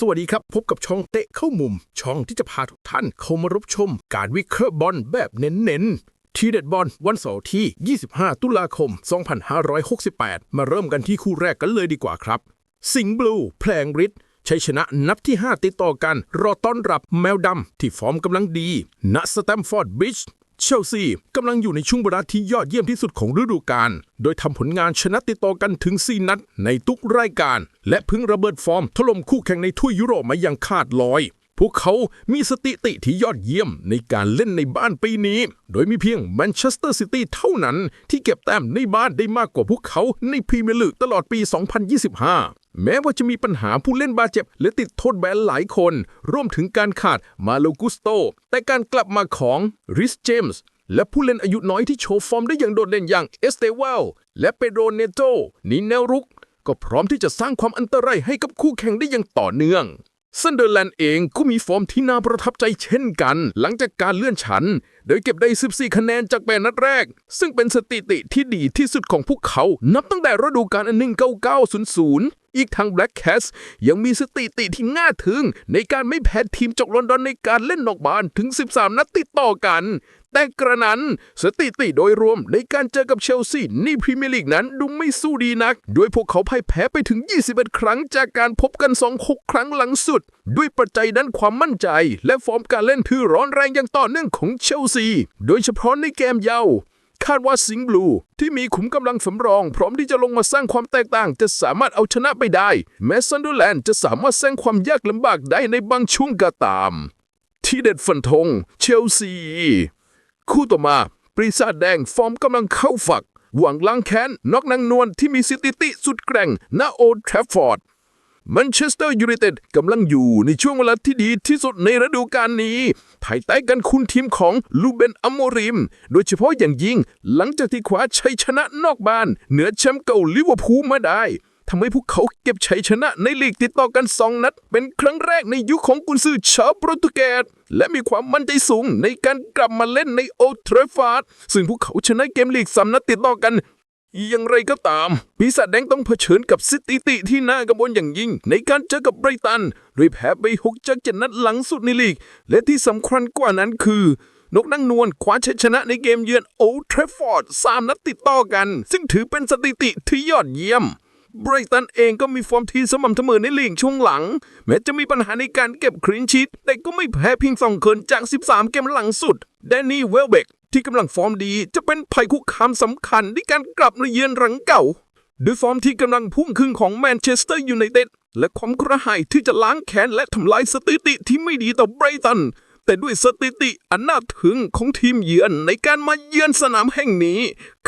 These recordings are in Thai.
สวัสดีครับ พบกับช่องเตะเข้ามุม ช่องที่จะพาทุกท่านเข้ามารับชม การวิเคราะห์บอลแบบเน้นๆ ทีเด็ดบอลวันเสาร์ที่ 25 ตุลาคม 2568 มาเริ่มกันที่คู่แรกกันเลยดีกว่าครับ สิงห์บลูแพลงฤทธิ์ชัยชนะนับที่ 5 ติดต่อกัน รอต้อนรับแมวดำที่ฟอร์มกำลังดี ณสแตมฟอร์ดบริดจ์ เชลซีกำลังอยู่ในช่วงเวลาที่ยอดเยี่ยมที่สุดของฤดูกาล โดยทำผลงานชนะติดต่อกันถึง 4 นัดในทุกรายการ และพิ่งระเบิดฟอร์มถล่มคู่แข่งในถ้วยยุโรปมาอย่างขาดลอย พวกเขามีสถิติที่ยอดเยี่ยมในการเล่นในบ้านปีนี้ โดยมีเพียงแมนเชสเตอร์ซิตี้เท่านั้นที่เก็บแต้มในบ้านได้มากกว่าพวกเขาในพรีเมียร์ลีกตลอดปี 2025 แม้ว่าจะมีปัญหาผู้เล่นบาดเจ็บ และติดโทษแบนหลายคน รวมถึงการขาดมาโลกุสโต แต่การกลับมาของริสเจมส์และผู้เล่นอายุน้อยที่โชว์ฟอร์มได้อย่างโดดเด่นอย่างเอสเตเวลและเปโดรเนโตนีแนวรุก ก็พร้อมที่จะสร้างความอันตรายให้กับคู่แข่งได้อย่างต่อเนื่องซันเดอร์แลนด์เองก็มีฟอร์มที่น่าประทับใจเช่นกัน หลังจากการเลื่อนชั้น โดยเก็บได้ 14 คะแนนจากแปนัดแรก ซึ่งเป็นสถิติที่ดีที่สุดของพวกเขา นับตั้งแต่ฤดูกาล1999-00 อีกทาง Black Cats ยังมีสถิติที่น่าทึง ในการไม่แพ้ทีมจากลอนดอนในการเล่นนอกบ้านถึง 13 นัดติดต่อกัน แต่กระนั้นสถิติโดยรวมในการเจอกับเชลซีในพรีเมียร์ลีกนั้นดูไม่สู้ดีนัก โดยพวกเขาพ่ายแพ้ไปถึง 21 ครั้งจากการพบกัน 2-6 ครั้งหลังสุด ด้วยปัจจัยด้านความมั่นใจ และฟอร์มการเล่นที่ร้อนแรงอย่างต่อเนื่องของเชลซี โดยเฉพาะในเกมเยาว์ คาดว่าสิงห์บลูที่มีขุมกำลังสำรอง พร้อมที่จะลงมาสร้างความแตกต่าง จะสามารถเอาชนะไปได้ แม้ซันเดอร์แลนด์จะสามารถสร้างความยากลำบากได้ในบางช่วงก็ตาม ที่เด็ดฟันธงเชลซี คู่ต่อมา ปริศาจแดงฟอร์มกำลังเข้าฝัก หวังล้างแค้นนอกนางนวลที่มีสถิติสุดแกร่งณโอลด์แทรฟฟอร์ด แมนเชสเตอร์ยูไนเต็ดกำลังอยู่ในช่วงเวลาที่ดีที่สุดในฤดูกาลนี้ ภายใต้การคุมทีมของลูเบนอโมริม โดยเฉพาะอย่างยิ่งหลังจากที่คว้าชัยชนะนอกบ้าน เหนือแชมป์เก่าลิเวอร์พูลมาได้ทำให้พวกเขาเก็บชัยชนะในลีกติดต่อกันสองนัด เป็นครั้งแรกในยุคของกุนซือชาวโปรตุเกสและมีความมั่นใจสูงในการกลับมาเล่นในโอลด์แทรฟฟอร์ดซึ่งพวกเขาชนะเกมลีกสามนัดติดต่อกัน อย่างไรก็ตาม ปีศาจแดงต้องเผชิญกับสถิติที่น่ากังวลอย่างยิ่ง ในการเจอกับไบรตันโดยแพ้ไป6จาก7นัดหลังสุดในลีก และที่สำคัญกว่านั้นคือนกนั่งนวลคว้าชัยชนะในเกมเยือนโอทรฟฟอร์ด3นัดติดต่อกัน ซึ่งถือเป็นสถิติที่ยอดเยี่ยม ไบรตันเองก็มีฟอร์มที่สม่ำเสมอในลีกช่วงหลัง แม้จะมีปัญหาในการเก็บคลีนชีตแต่ก็ไม่แพ้เพียงสองเคินจาก 13 เกมหลังสุดแดนนี่เวลเบก ที่กำลังฟอร์มดีจะเป็นภัยคุกคามสำคัญในการกลับมาเยือนหลังเก่า ด้วยฟอร์มที่กำลังพุ่งขึ้นของแมนเชสเตอร์ยูไนเต็ดและความกระหายที่จะล้างแค้นและทำลายสถิติที่ไม่ดีต่อไบรตัน แต่ด้วยสถิติอันน่าถึงของทีมเยือนในการมาเยือนสนามแห่งนี้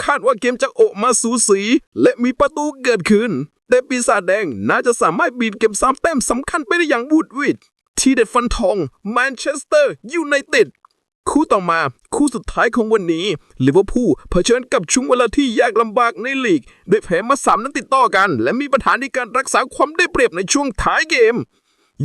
คาดว่าเกมจะออกมาสูสี และมีประตูเกิดขึ้น แต่ปีศาจแดงน่าจะสามารถบีดเก็บสามแต้มสำคัญไปได้อย่างวูดวิดที่เด็ดฟันทองแมนเชสเตอร์ยูไนเต็ด คู่ต่อมาคู่สุดท้ายของวันนี้ลิเวอร์พูลเผชิญกับช่วงเวลาที่ยากลำบากในลีก ด้วยแพ้มาสามนัดติดต่อกัน และมีปัญหาในการรักษาความได้เปรียบในช่วงท้ายเกม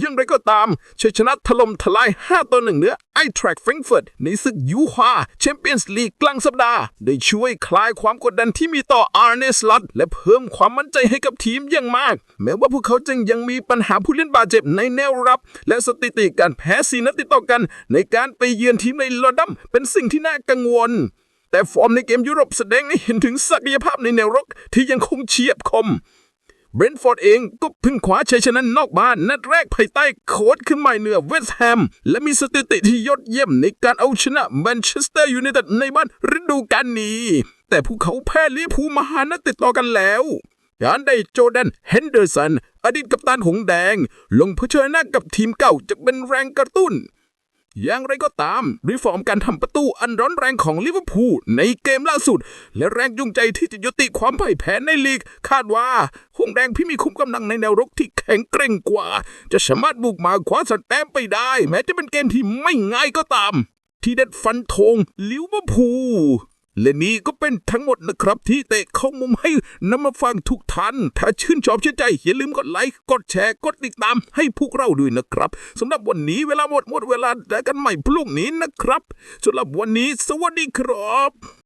ย่างไรก็ตามชัยชนะถล่มทลาย 5 ต่อ 1เหนือไอแทร็กแฟรงเฟิร์ตในศึกยูฮาแชมเปี้ยนส์ลีกกลางสัปดาห์ ได้ช่วยคลายความกดดันที่มีต่ออาร์เนสลัดและเพิ่มความมั่นใจให้กับทีมอย่างมาก แม้ว่าพวกเขาจึงยังมีปัญหาผู้เล่นบาดเจ็บในแนวรับ และสถิติการแพ้สีนัดติดต่อกัน ในการไปเยือนทีมในลอดัมเป็นสิ่งที่น่ากังวลแต่ฟอร์มในเกมยุโรปแสดงให้เห็นถึงศักยภาพในแนวรกที่ยังคงเฉียบคม เบรนท์ฟอร์ดเองก็เพิ่งคว้าชัยชนะนอกบ้านนัดแรกภายใต้โค้ชขึ้นใหม่เหนือเวสต์แฮม และมีสถิติที่ยอดเยี่ยมในการเอาชนะแมนเชสเตอร์ยูไนเต็ดในบ้านฤดูกาลนี้ แต่พวกเขาแพ้ลิเวอร์พูลมาหานัดติดต่อกันแล้วการได้โจแดนเฮนเดอร์สัน อดีตกัปตันหงแดง ลงเผชิญหน้ากับทีมเก่าจะเป็นแรงกระตุ้น อย่างไรก็ตามรีฟอร์มการทำประตูอันร้อนแรงของลิเวอร์พูลในเกมล่าสุด และแรงจูงใจที่จะยุติความพ่ายแพ้ในลีก คาดว่าหงแดงพี่มีคุ้มกำลังในแนวรกที่แข็งแกร่งกว่า จะสามารถบุกมาคว้าสแตมไปได้ แม้จะเป็นเกมที่ไม่ง่ายก็ตาม ที่เด็ดฟันธงลิเวอร์พูล และนี่ก็เป็นทั้งหมดนะครับที่เตะเข้ามุมให้นำมาฟังทุกท่าน ถ้าชื่นชอบชื่นใจ อย่าลืมกดไลค์ กดแชร์ กดติดตามให้พวกเราด้วยนะครับสำหรับวันนี้เวลาหมดหมดเวลาแล้วกันใหม่พรุ่งนี้นะครับสำหรับวันนี้ สวัสดีครับ